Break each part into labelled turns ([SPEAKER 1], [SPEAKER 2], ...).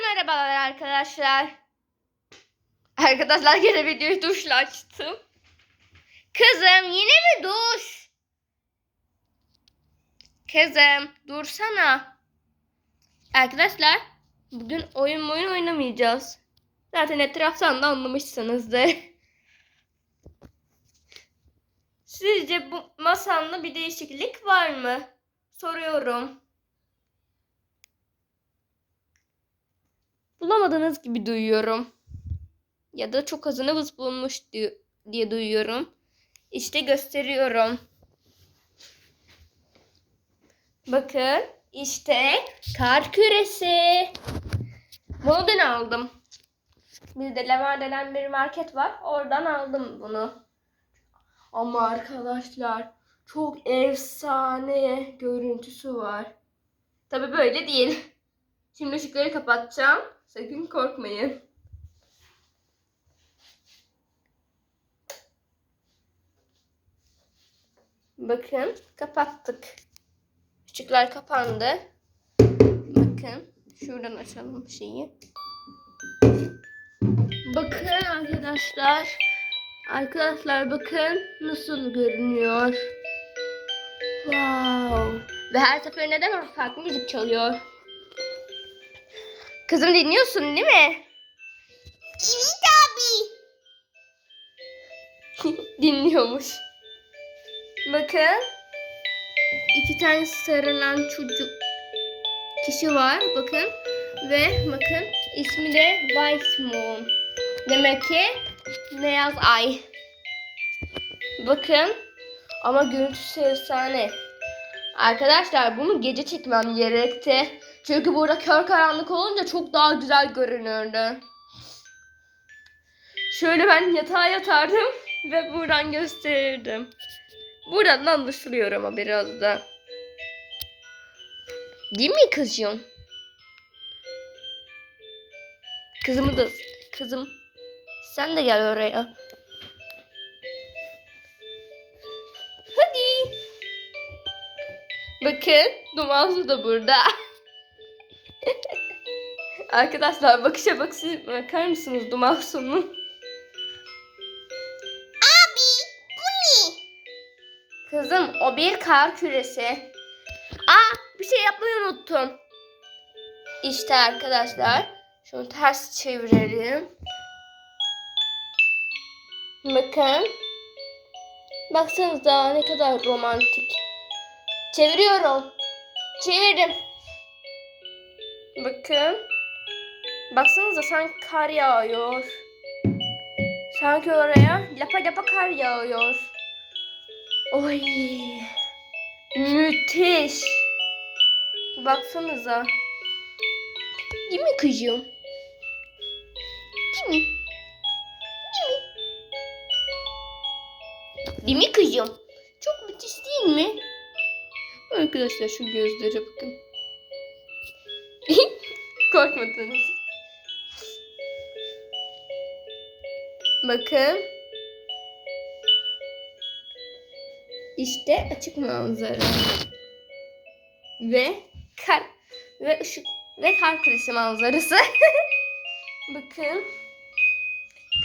[SPEAKER 1] merhabalar arkadaşlar. Arkadaşlar gene videoyu duşla açtım. Kızım yine mi duş? Kızım dursana. Arkadaşlar bugün oyun oyun oynamayacağız. Zaten etraftan da anlamışsınızdır. Sizce bu masamda bir değişiklik var mı? Soruyorum. Bulamadığınız gibi duyuyorum. Ya da çok azınız bulmuş di- diye duyuyorum. İşte gösteriyorum. Bakın işte kar küresi. Bunu aldım. Bizde Leva denen bir market var. Oradan aldım bunu. Ama arkadaşlar çok efsane görüntüsü var. Tabi böyle değil. Şimdi ışıkları kapatacağım. Sakın korkmayın. Bakın kapattık. Işıklar kapandı. Bakın şuradan açalım şeyi. Bakın arkadaşlar. Arkadaşlar bakın nasıl görünüyor. Wow. Ve her seferinde de farklı müzik çalıyor. Kızım dinliyorsun değil mi?
[SPEAKER 2] Evet abi.
[SPEAKER 1] Dinliyormuş. Bakın. iki tane sarılan çocuk kişi var. Bakın. Ve bakın ismi de White Moon. Demek ki beyaz ay. Bakın. Ama görüntüsü efsane. Arkadaşlar bunu gece çekmem gerekti. Çünkü burada kör karanlık olunca çok daha güzel görünürdü. Şöyle ben yatağa yatardım ve buradan gösterirdim. Buradan anlaşılıyor ama biraz da. Değil mi kızım? Kızımı da kızım sen de gel oraya. Hadi. Bakın Dumansu da burada. Arkadaşlar bakışa bak siz bakar mısınız Dumansu'nun?
[SPEAKER 2] Abi bu ne?
[SPEAKER 1] Kızım o bir kar küresi. Aa bir şey yapmayı unuttum. İşte arkadaşlar şunu ters çevirelim. Bakın. Baksanıza ne kadar romantik. Çeviriyorum. Çevirdim. Bakın. Baksanıza sanki kar yağıyor. Sanki oraya lapa lapa kar yağıyor. Oy. Müthiş. Baksanıza. Değil mi kızım? Değil mi? Değil mi? Kızım? Çok müthiş değil mi? Arkadaşlar şu gözlere bakın. Korkmadınız. Bakın. İşte açık manzara. Ve kar ve ışık ve kar küresi manzarası. Bakın.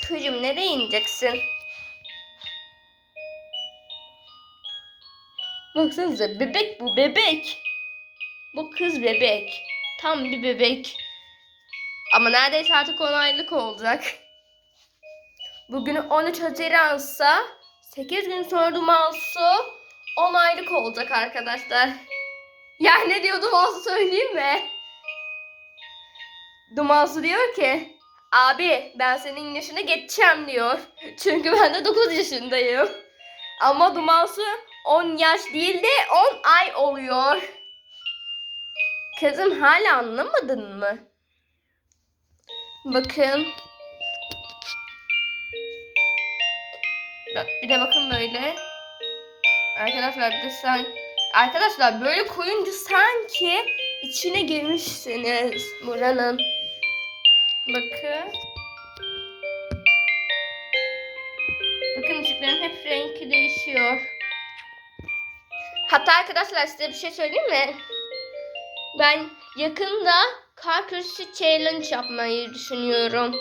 [SPEAKER 1] Kızım nereye ineceksin? Baksanıza bebek bu bebek. Bu kız bebek. Tam bir bebek. Ama neredeyse artık 10 aylık olacak. Bugün 13 Haziran'sa 8 gün sonra Dumansu 10 aylık olacak arkadaşlar. Ya ne diyor Dumansu söyleyeyim mi? Dumansu diyor ki abi ben senin yaşına geçeceğim diyor. Çünkü ben de 9 yaşındayım. Ama Dumansu 10 yaş değil de 10 ay oluyor. Kızım hala anlamadın mı? Bakın. Bir de bakın böyle. Arkadaşlar bir de sen... Arkadaşlar böyle koyunca sanki içine girmişsiniz buranın. Bakın. Bakın ışıkların hep rengi değişiyor. Hatta arkadaşlar size bir şey söyleyeyim mi? Ben yakında kar küresi challenge yapmayı düşünüyorum.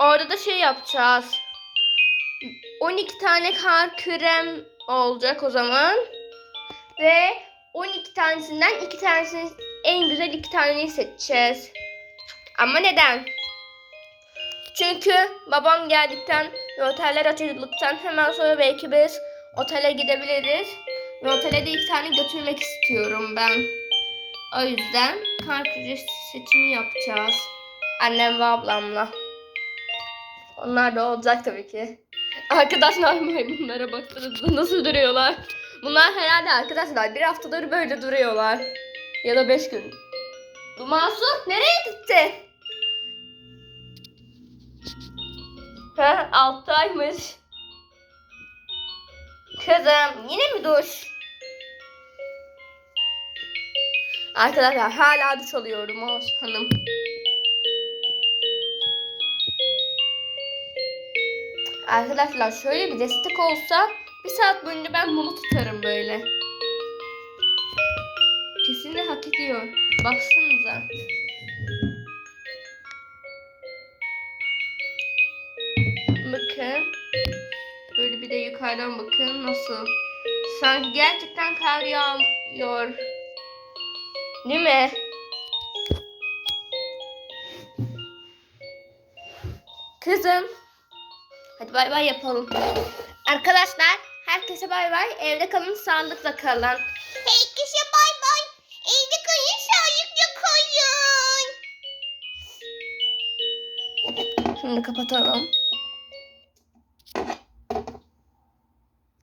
[SPEAKER 1] Orada da şey yapacağız. 12 tane kar kürem olacak o zaman. Ve 12 tanesinden 2 tanesini en güzel 2 taneyi seçeceğiz. Ama neden? Çünkü babam geldikten ve oteller açıldıktan hemen sonra belki biz otele gidebiliriz. Ve otele de iki tane götürmek istiyorum ben. O yüzden kar küresi seçimi yapacağız. Annem ve ablamla. Onlar da olacak tabii ki. Arkadaşlar maymunlara baksanıza nasıl duruyorlar. Bunlar herhalde arkadaşlar bir haftadır böyle duruyorlar. Ya da beş gün. Dumansu nereye gitti? Ha, alttaymış. Kızım yine mi duş? Arkadaşlar hala duş alıyorum o hanım. Arkadaşlar şöyle bir destek olsa bir saat boyunca ben bunu tutarım böyle. Kesinlikle hak ediyor. Baksanıza. Bakın. Böyle bir de yukarıdan bakın nasıl. Sanki gerçekten kar yağıyor. Değil mi? Kızım. Hadi bay bay yapalım. Arkadaşlar herkese bay bay. Evde kalın sağlıkla kalın.
[SPEAKER 2] Herkese bay bay. Evde kalın sağlıkla kalın.
[SPEAKER 1] Şimdi kapatalım.